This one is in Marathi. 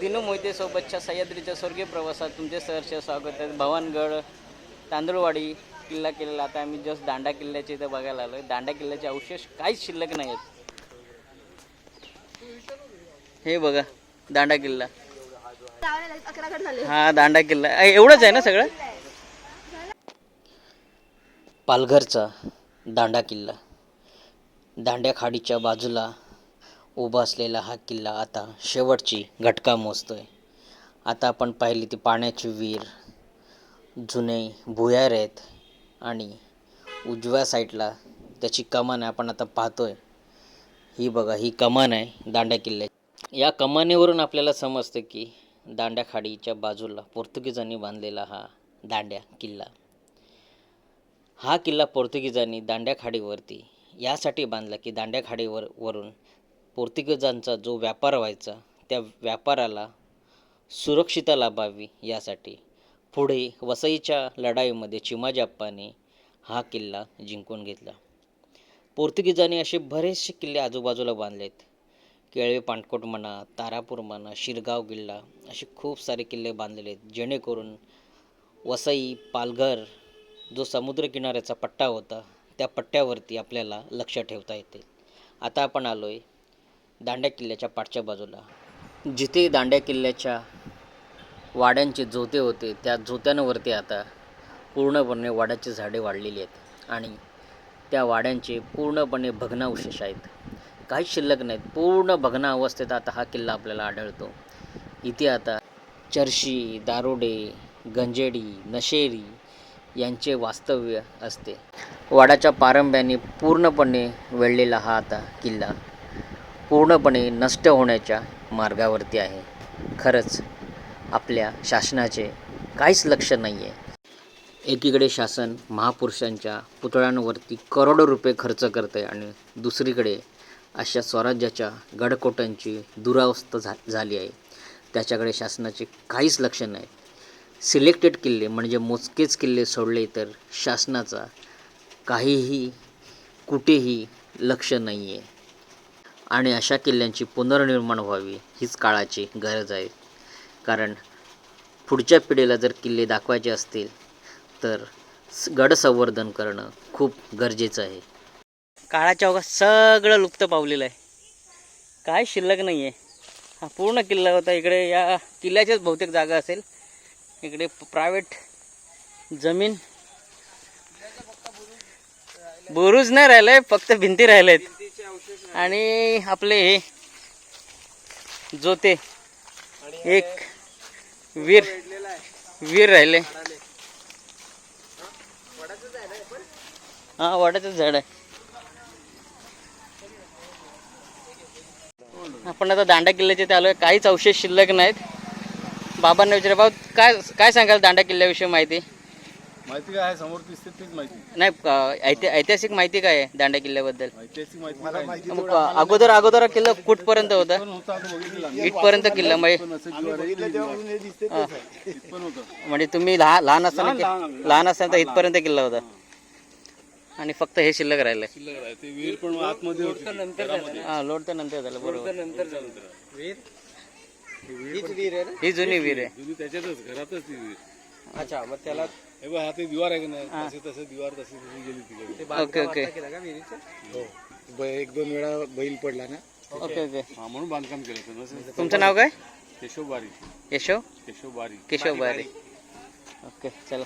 दिनू मोहितेसोबतच्या सह्याद्रीच्या स्वर्गीय प्रवासात तुमचे सहर्ष स्वागत आहे. भवानगड तांदूळवाडी किल्ला केलेला. आता आम्ही जस्ट दांडा किल्ल्याचे इथं बघायला आलो दांडा किल्ल्याचे अवशेष काहीच शिल्लक नाही आहेत हे बघा दांडा किल्ला. हा दांडा किल्ला. एवढंच आहे ना सगळं? पालघरचा दांडा किल्ला. दांड्या खाडीच्या बाजूला उभा असलेला हा किल्ला आता शेवटची घटका मोजतोय. आता आपण पाहिली ती पाण्याची विहीर जुने भुयार आहेत आणि उजव्या साईडला त्याची कमान आहे आपण आता पाहतोय. ही बघा ही कमान आहे दांड्या किल्ल्याची. या कमानेवरून आपल्याला समजतं की दांड्या खाडीच्या बाजूला पोर्तुगीजांनी बांधलेला हा दांड्या किल्ला. हा किल्ला पोर्तुगीजांनी दांड्या खाडीवरती यासाठी बांधला की दांड्या खाडीवर वरून पोर्तुगीजांचा जो व्यापार व्हायचा त्या व्यापाराला सुरक्षिता लाभावी यासाठी पुढे वसईच्या लढाईमध्ये चिमाजाप्पाने हा किल्ला जिंकून घेतला. पोर्तुगीजांनी असे बरेचसे किल्ले आजूबाजूला बांधलेत केळवे पाणकोट म्हणा तारापूर म्हणा शिरगाव किल्ला असे खूप सारे किल्ले बांधलेले आहेत. जेणेकरून वसई पालघर जो समुद्रकिनाऱ्याचा पट्टा होता त्या पट्ट्यावरती आपल्याला लक्ष ठेवता येते. आता आपण आलो आहे दांड्या किल्ल्याच्या पाठच्या बाजूला. जिथे दांड्या किल्ल्याच्या वाड्यांचे जोते होते त्या जोत्यांवरती आता पूर्णपणे वाड्याची झाडे वाढलेली आहेत आणि त्या वाड्यांचे पूर्णपणे भग्नावशेष आहेत. काहीच शिल्लक नाहीत. पूर्ण भग्ना अवस्थेत आता हा किल्ला आपल्याला आढळतो. इथे आता चर्शी दारोडे गंजेडी नशेरी यांचे वास्तव्य असते. वाड्याच्या पारंब्याने पूर्णपणे वेढलेला हा आता किल्ला. पूर्णपणे नष्ट होण्याच्या मार्गावरती आहे. खरंच आपल्या शासनाचे काहीच लक्ष नाही आहे एकीकडे शासन महापुरुषांच्या पुतळ्यांवरती करोडो रुपये खर्च करते आणि दुसरीकडे अशा स्वराज्याच्या गडकोटांची दुरावस्था झा झाली आहे. त्याच्याकडे शासनाचे काहीच लक्ष नाही. सिलेक्टेड किल्ले म्हणजे मोजकेच किल्ले सोडले तर शासनाचा काहीही कुठेही लक्ष नाही आहे आणि अशा किल्ल्यांची पुनर्निर्माण व्हावी हीच काळाची गरज आहे. कारण पुढच्या पिढीला जर किल्ले दाखवायचे असतील तर गड संवर्धन करणं खूप गरजेचं आहे. काळाच्या ओघात सगळं लुप्त पावलेलं आहे. काय शिल्लक नाही आहे हा पूर्ण किल्ला होता. इकडे या किल्ल्याच्याच बहुतेक जागा असेल. इकडे प्रायव्हेट जमीन. बुरुज नाही राहिलंय फक्त भिंती राहिल्या आहेत आणि आपले हे जोते एक वीर वीर राहिले. हा वाड्याचं झाड आहे. आपण आता दांडा किल्ल्याचे ते आहे काहीच अवशेष शिल्लक नाहीत. बाबांना विचारा भाऊ काय काय सांगाल दांडा किल्ल्याविषयी माहिती? माहिती काय आहे? समोर दिसते तीच माहिती. नाही ऐति- ऐतिहासिक माहिती काय आहे दांडा किल्ल्याबद्दल? ऐतिहासिक माहिती मला माहिती मग अं, अगोदर अगोदर किल्ला कुठपर्यंत होता? पण होता आता बघितलं आम्ही. इथपर्यंत किल्ला म्हणजे पण. हा. होतं. म्हणजे तुम्ही लहान लहान असताना लहान- लहान आम्ही. लहान असताना तर इथपर्यंत किल्ला होता. आणि फक्त हे शिल्लक राहिलंय. शिल्लक आहे. ते विहीर पण आतमध्ये होती. घरामध्ये. हा लोड तर नंतर झालं. बरोबर हीच विहीर आहे ना? ही जुनी वीर आहे. जुनी त्याच्यातच घरातच ती विहीर. अच्छा मग त्याला हे बघ हा ते दिवार आहे का नाही? तसे तसे दिवार तशी तशी गेली तिकडे. Okay okay. हो. ब- एक दोन वेळा बैल पडला ना? Okay okay. हा म्हणून बांधकाम केलं होतं. तुमचं नाव काय? केशव बारी. यशो केशव बारी. केशव बारे. ओके चला.